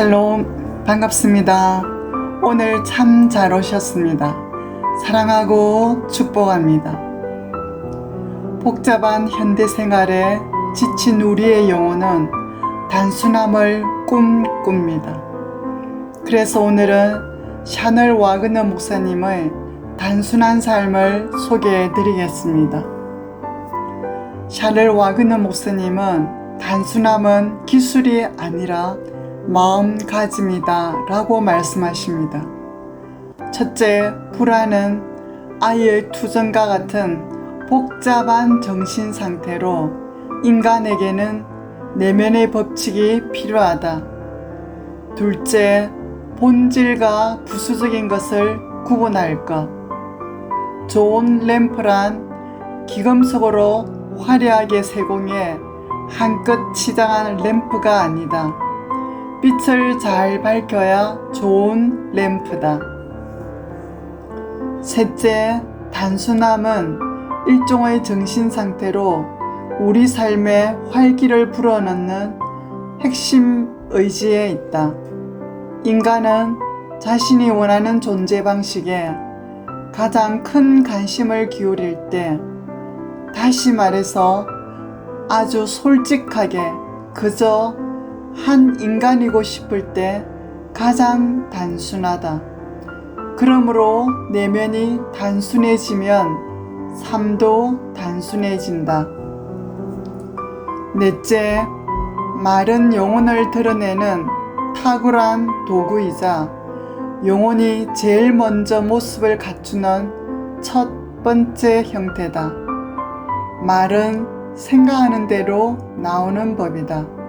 샬롬 반갑습니다. 오늘 참 잘 오셨습니다. 사랑하고 축복합니다. 복잡한 현대 생활에 지친 우리의 영혼은 단순함을 꿈꿉니다. 그래서 오늘은 샤넬 와그너 목사님의 단순한 삶을 소개해 드리겠습니다. 샤넬 와그너 목사님은 단순함은 기술이 아니라 마음가짐이다 라고 말씀하십니다. 첫째, 불안은 아이의 투정과 같은 복잡한 정신 상태로 인간에게는 내면의 법칙이 필요하다. 둘째, 본질과 부수적인 것을 구분할 것. 좋은 램프란 기금속으로 화려하게 세공해 한껏 치장한 램프가 아니다. 빛을 잘 밝혀야 좋은 램프다. 셋째, 단순함은 일종의 정신 상태로 우리 삶에 활기를 불어넣는 핵심 의지에 있다. 인간은 자신이 원하는 존재 방식에 가장 큰 관심을 기울일 때, 다시 말해서 아주 솔직하게 그저 한 인간이고 싶을 때 가장 단순하다. 그러므로 내면이 단순해지면 삶도 단순해진다. 넷째, 마른 영혼을 드러내는 탁월한 도구이자 영혼이 제일 먼저 모습을 갖추는 첫 번째 형태다. 말은 생각하는 대로 나오는 법이다.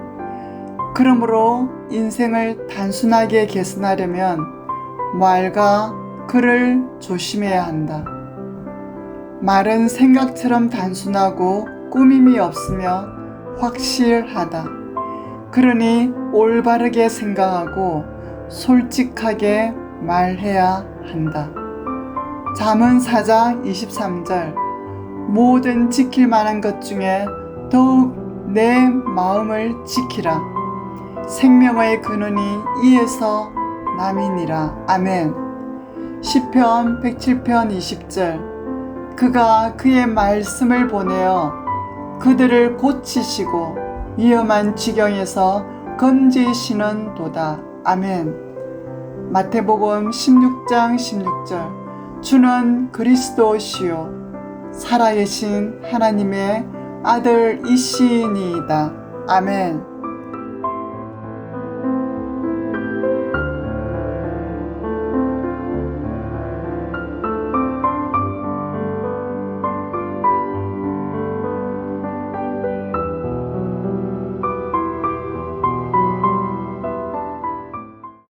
그러므로 인생을 단순하게 개선하려면 말과 글을 조심해야 한다. 말은 생각처럼 단순하고 꾸밈이 없으며 확실하다. 그러니 올바르게 생각하고 솔직하게 말해야 한다. 잠언 4장 23절 모든 지킬 만한 것 중에 더욱 내 마음을 지키라. 생명의 근원이 이에서 남이니라. 아멘. 시편 107편 20절 그가 그의 말씀을 보내어 그들을 고치시고 위험한 지경에서 건지시는 도다. 아멘. 마태복음 16장 16절 주는 그리스도시요 살아계신 하나님의 아들이시니이다. 아멘.